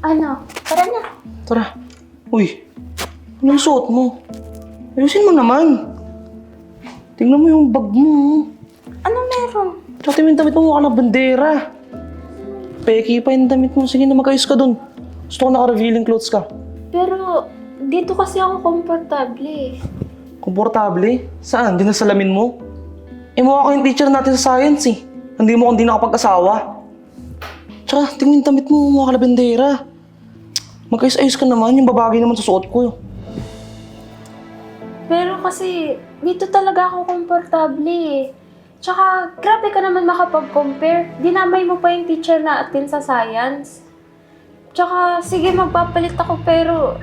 Ano? Tara na. Tara. Uy, ano yung suot mo? Ayusin mo naman. Tingnan mo yung bag mo. Ano meron? Tsaka yung damit mo mukha na bandera. Peki pa yung damit mo. Sige na magayos ka dun. Gusto ko naka-revealing clothes ka. Pero, dito kasi ako komportable eh. Komportable? Saan? Di na salamin mo? Eh mukha kayong teacher natin sa science eh. Hindi mo kung di nakapag-asawa. Tsaka tingnan yung damit mo mukha ka na bandera. Magayos-ayos ka naman. Yung babagay naman sa suot ko. Pero kasi, dito talaga ako komportable eh. Tsaka, grabe ka naman makapag-compare. Dinamay mo pa yung teacher natin sa science. Tsaka, sige magpapalit ako pero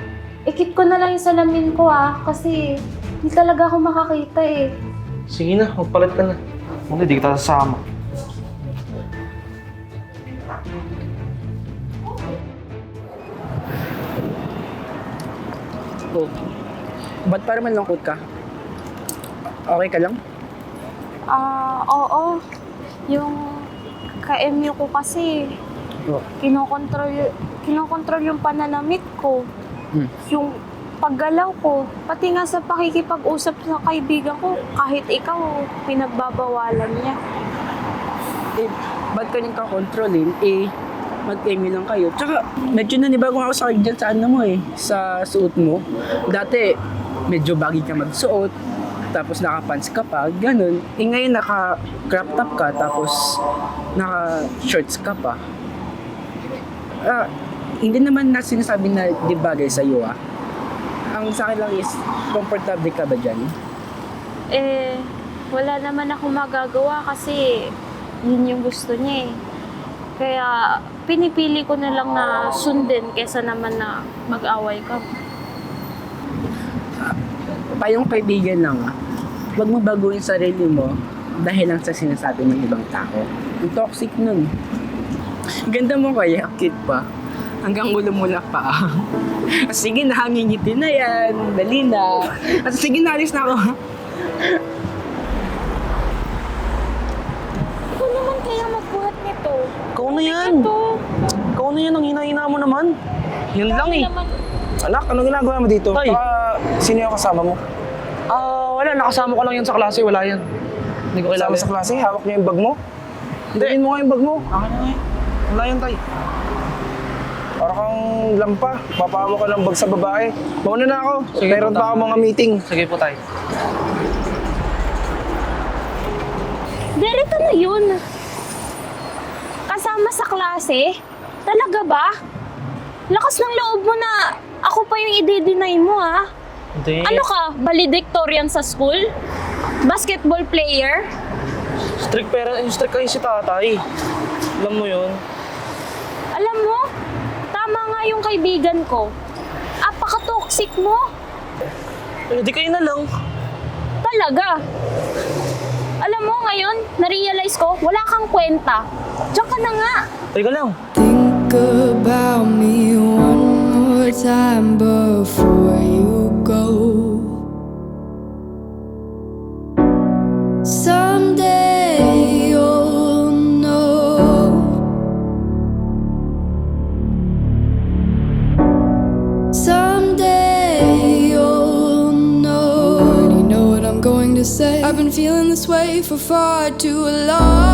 ikit ko na lang yung salamin ko ah. Kasi, hindi talaga ako makakita eh. Sige na, magpalit ka na. Hindi, di kita sasama. Oh. Ba't parang malungkot ka? Okay ka lang? Ah, oo. Yung ka-MU ko kasi, Oo. kinokontrol, kinokontrol yung pananamit ko. Hmm. Yung paggalaw ko, pati nga sa pakikipag-usap sa kaibigan ko, kahit ikaw, pinagbabawalan niya. Eh, ba't ka ka kontrolin? Eh, mag-emi lang kayo. Tsaka, medyo nanibago ako sa akin dyan sa ano mo eh, sa suot mo. Dati, medyo baggy ka magsuot, tapos naka-pants ka pa, ganun. Eh ngayon naka-crop top ka, tapos naka-shorts ka pa. Ah, hindi naman na sinasabi na di bagay sa'yo ah. Ang sa akin lang is, comfortable ka ba dyan? Eh, wala naman ako magagawa kasi yun yung gusto niya eh. Kaya pinipili ko na lang na sundin kesa naman na mag-away ka. Payong kaibigan lang. Huwag mo baguhin sarili mo dahil lang sa sinasabi ng ibang tao. Ang toxic nun. Ganda mo kaya, cute pa. Hanggang ulo mo na pa. sige, nahangingiti na yan. Dali na. At sige, nalis na ako. Ikaw naman kaya magbuhat nito. Ikaw na yan. Ito. Ikaw na yan. Ang hina-hina mo naman. Yun lang eh. Naman, Anak, ano ginagawa mo dito? Tay. Baka sino yung kasama mo? Ah, wala. Nakasama ko lang yan sa klase. Wala yan. Hindi ko kilala. Kasama sa klase, hawak niya yung bag mo? Hindi. mo nga yung bag mo. Akin na nga eh. Wala yan, tay. Para kang lampa. Papahawa ka ng bag sa babae. Mauna na ako. Sige, Meron punta. pa ako mga meeting. Sige po, tay. Derito na yun. Kasama sa klase? Talaga ba? Lakas ng loob mo na ako pa yung i-deny mo ha. Hindi. Ano ka? Valedictorian sa school? Basketball player? Strict parent, yung strict kayo si tatay. Alam mo yun. Alam mo, tama nga yung kaibigan ko. Apaka-toxic mo. Eh, di kayo na lang. Talaga. Alam mo ngayon, na-realize ko, wala kang kwenta. Diyan ka na nga. Teka lang. Think about me one more time before you go. Someday you'll know. Someday you'll know. Already know what I'm going to say. I've been feeling this way for far too long.